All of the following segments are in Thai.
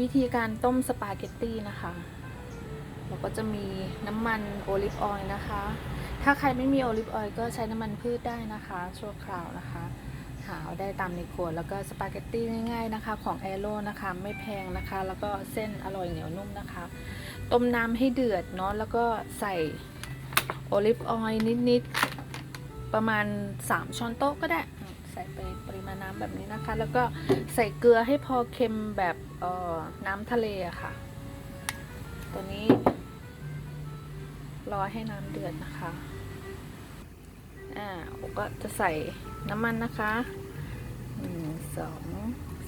วิธีการต้มสปาเกตตี้นะคะเราก็จะมีน้ำมันโอลิฟออยล์นะคะ ถ้าใครไม่มีโอลิฟออยล์ก็ใช้น้ำมันพืชได้นะคะชั่วคราวนะคะ หาได้ตามในขวดแล้วก็สปาเกตตี้ง่าย ๆนะคะ ของแอโร่นะคะ ไม่แพงนะคะ แล้วก็เส้นอร่อยเหนียวนุ่มนะคะ ต้มน้ำให้เดือดเนาะแล้วก็ใส่โอลิฟออยล์นิดๆประมาณ 3 ช้อนโต๊ะก็ได้ ใส่ไปปริมาณน้ำแบบนี้นะคะ แล้วก็ใส่เกลือให้พอเค็มแบบเอ่อน้ำทะเลอะค่ะ ตัวนี้รอให้น้ำเดือดนะคะอ่าก็จะใส่น้ำมันนะคะหนึ่งสอง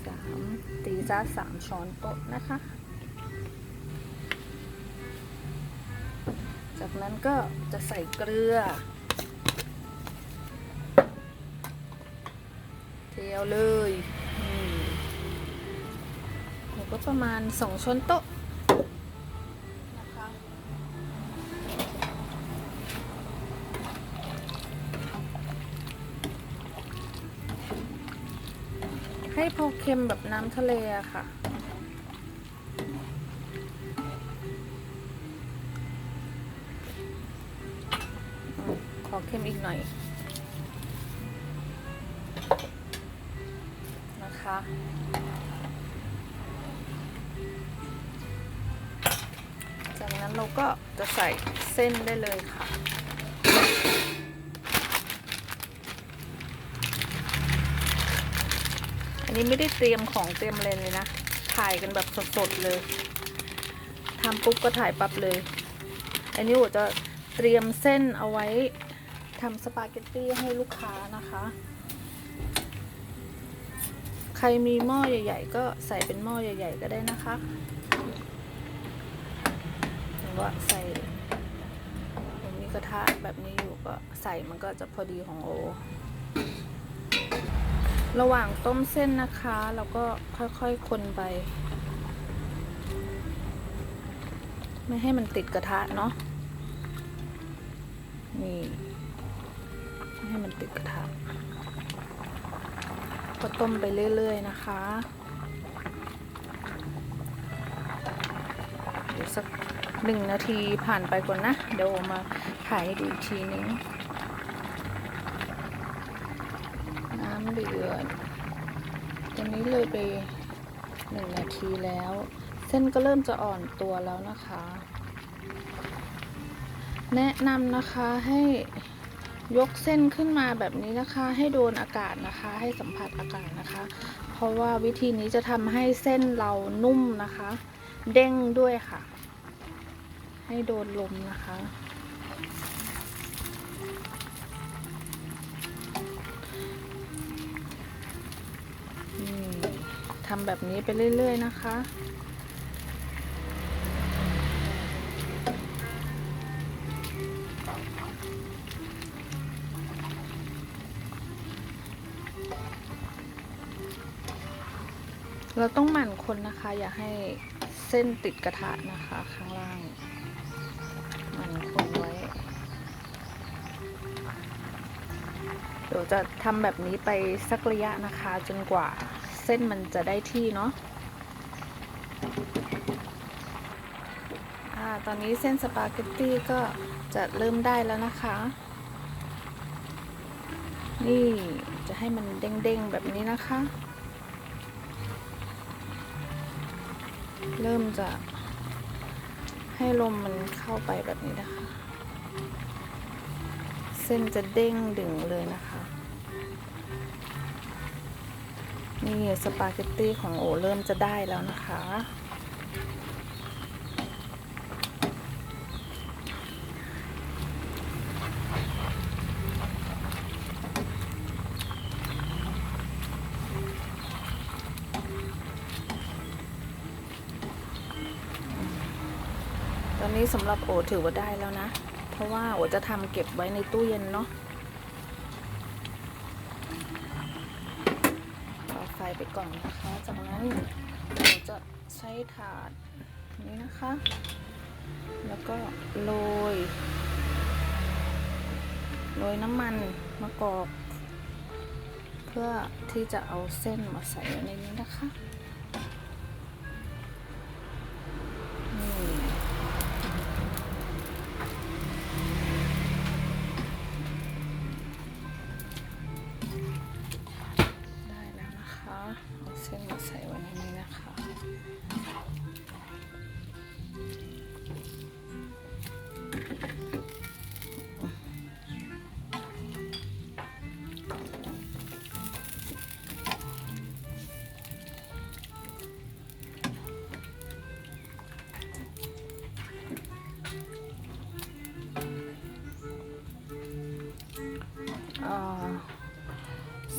สามตีจ้าสามช้อนโต๊ะนะคะ จากนั้นก็จะใส่เกลือ เทียวเลยอืมแล้วก็ประมาณสองช้อนโต๊ะนะคะให้พอเค็มแบบน้ำทะเลอะค่ะขอเค็มอีกหน่อย นะคะ จากนั้นเราก็จะใส่เส้นได้เลยค่ะอันนี้ไม่ได้เตรียมของเตรียมอะไรเลยนะ ถ่ายกันแบบสดๆเลย ทำปุ๊บก็ถ่ายปั๊บเลย อันนี้ผมจะเตรียมเส้นเอาไว้ทำสปาเกตตี้ให้ลูกค้านะคะ ใครมีหม้อใหญ่ ๆ ก็ใส่เป็นหม้อใหญ่ ๆ ก็ได้นะคะหรือว่าใส่ผมมีกระทะแบบนี้อยู่ก็ใส่มันก็จะพอดีของโอ ระหว่างต้มเส้นนะคะเราก็ค่อยๆคนไป ไม่ให้มันติดกระทะเนาะนี่ไม่ให้มันติดกระทะ ก็ต้มไปเรื่อย ๆ นะคะเดี๋ยวสักหนึ่งนาทีผ่านไปก่อนนะ เดี๋ยวมาถ่ายให้ดูอีกทีนึง น้ำเดือดตอนนี้เลยไปหนึ่งนาทีแล้ว เส้นก็เริ่มจะอ่อนตัวแล้วนะคะ แนะนำนะคะให้ ยกเส้นขึ้นมาแบบนี้นะคะ ให้โดนอากาศนะคะ ให้สัมผัสอากาศนะคะ เพราะว่าวิธีนี้จะทำให้เส้นเรานุ่มนะคะ เด้งด้วยค่ะ ให้โดนลมนะคะ ทำแบบนี้ไปเรื่อย ๆ นะคะ เราต้องหมั่นคนนะคะ อย่าให้เส้นติดกระทะนะคะ ข้างล่างหมั่นคนไว้ เดี๋ยวจะทำแบบนี้ไปสักระยะนะคะ จนกว่าเส้นมันจะได้ที่เนาะตอนนี้เส้นสปาเกตตี้ก็จะเริ่มได้แล้วนะคะ นี่จะให้มันเด้งๆแบบนี้นะคะ เริ่มจะให้ลมมันเข้าไปแบบนี้นะคะ เส้นจะเด้งดึงเลยนะคะ นี่สปาเกตตี้ของโอเริ่มจะได้แล้วนะคะ ตอนนี้สำหรับโอถือว่าได้แล้วนะ เพราะว่าโอจะทำเก็บไว้ในตู้เย็นเนาะต่อไฟไปก่อนนะคะ จากนั้นโอจะใช้ถาดนี้นะคะ แล้วก็โรยโรยน้ำมันมะกอก เพื่อที่จะเอาเส้นมาใส่ในนี้นะคะ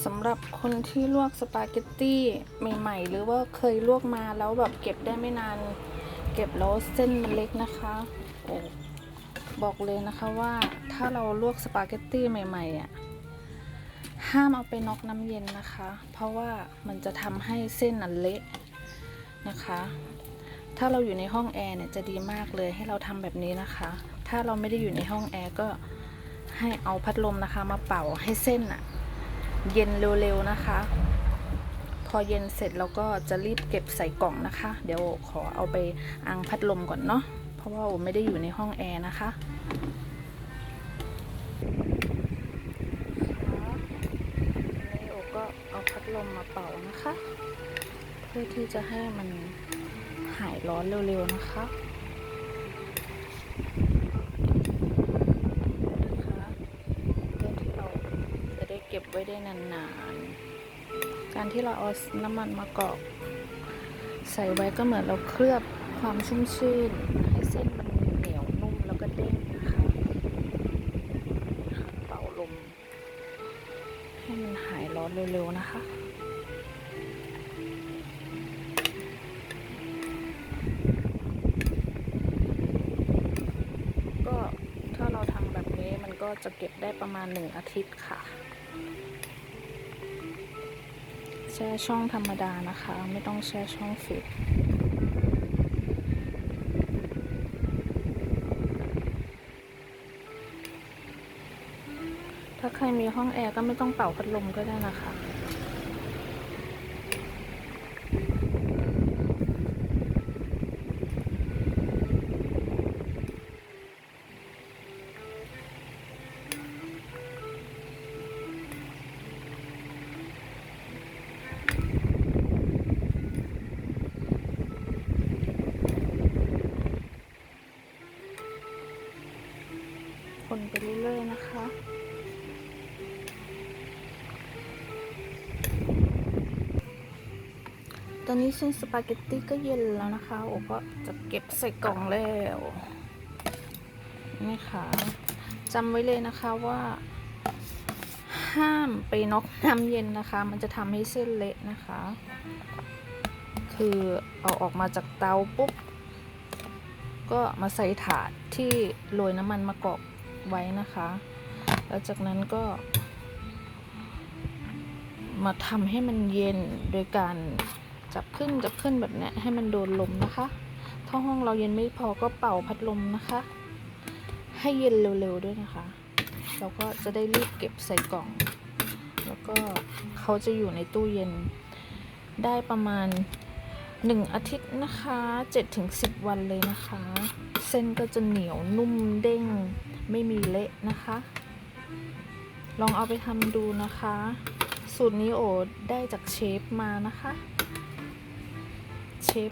สำหรับคนที่ลวกสปาเกตตี้ใหม่ ๆ หรือว่าเคยลวกมาแล้วแบบเก็บได้ไม่นาน เก็บแล้วเส้นมันเล็กนะคะโอ้บอกเลยนะคะว่าถ้าเราลวกสปาเกตตี้ใหม่ๆอะห้ามเอาไปน็อกน้ำเย็นนะคะ เพราะว่ามันจะทำให้เส้นอันเละนะคะ ถ้าเราอยู่ในห้องแอร์เนี่ยจะดีมากเลยให้เราทำแบบนี้นะคะ ถ้าเราไม่ได้อยู่ในห้องแอร์ก็ให้เอาพัดลมนะคะมาเป่าให้เส้นอะ เย็นเร็วๆนะคะ พอเย็นเสร็จเราก็จะรีบเก็บใส่กล่องนะคะ เดี๋ยวขอเอาไปอังพัดลมก่อนเนาะเพราะว่าโอไม่ได้อยู่ในห้องแอร์นะคะนี่โอก็เอาพัดลมมาเป่านะคะ เพื่อที่จะให้มันหายร้อนเร็วๆนะคะนะคะเพื่อที่เราจะได้เก็บไว้ได้นานๆ การที่เราเอาน้ำมันมากอกใส่ไว้ก็เหมือนเราเคลือบความชุ่มชื่น ให้เส้นมันเหนียวนุ่มแล้วก็เด้งนะคะนะคะเป่าลม ให้มันหายร้อนเร็วๆนะคะก็ถ้าเราทำแบบนี้มันก็จะเก็บได้ประมาณหนึ่งอาทิตย์ค่ะ ช่ช่องธรรมดานะคะ ไม่ต้องแช่ช่องฟิตถ้าใครมีห้องแอร์ก็ไม่ต้องเป่าพัดลมก็ได้นะคะ นไปเรื่อยๆนะคะตอนนี้เส้นสปาเกตตี้ก็เย็นแล้วนะคะ โอ้ก็จะเก็บใส่กล่องแล้วนี่ค่ะจำไว้เลยนะคะว่า ห้ามไปน็อกน้ำเย็นนะคะ มันจะทำให้เส้นเละนะคะ คือเอาออกมาจากเตาปุ๊บ ก็มาใส่ถาดที่โรยน้ำมันมะกอก ไว้นะคะ แล้วจากนั้นก็ มาทำให้มันเย็นโดยการจับขึ้นจับขึ้นแบบนี้ให้มันโดนลมนะคะ ถ้าห้องเราเย็นไม่พอก็เป่าพัดลมนะคะ ให้เย็นเร็วๆด้วยนะคะ เราก็จะได้รีบเก็บใส่กล่อง แล้วก็เขาจะอยู่ในตู้เย็นได้ประมาณหนึ่งอาทิตย์นะคะ7ถึง10 วันเลยนะคะ เส้นก็จะเหนียวนุ่มเด้ง ไม่มีเละนะคะ ลองเอาไปทำดูนะคะ สูตรนี้โอได้จากเชฟมานะคะ เชฟ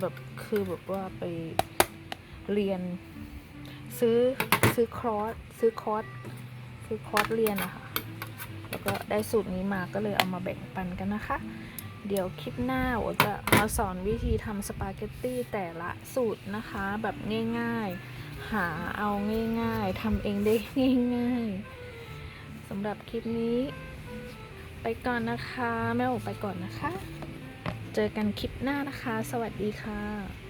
แบบคือแบบว่าไปเรียน ซื้อซื้อคอร์สซื้อคอร์สซื้อคอร์สเรียนอะค่ะแล้วก็ได้สูตรนี้มาก็เลยเอามาแบ่งปันกันนะคะ เดี๋ยวคลิปหน้าโอจะมาสอนวิธีทำสปาเกตตี้แต่ละสูตรนะคะ แบบง่าย ๆ หาเอาง่ายๆทำเองได้ง่ายๆสำหรับคลิปนี้ ไปก่อนนะคะ แม่โอไปก่อนนะคะ เจอกันคลิปหน้านะคะ สวัสดีค่ะ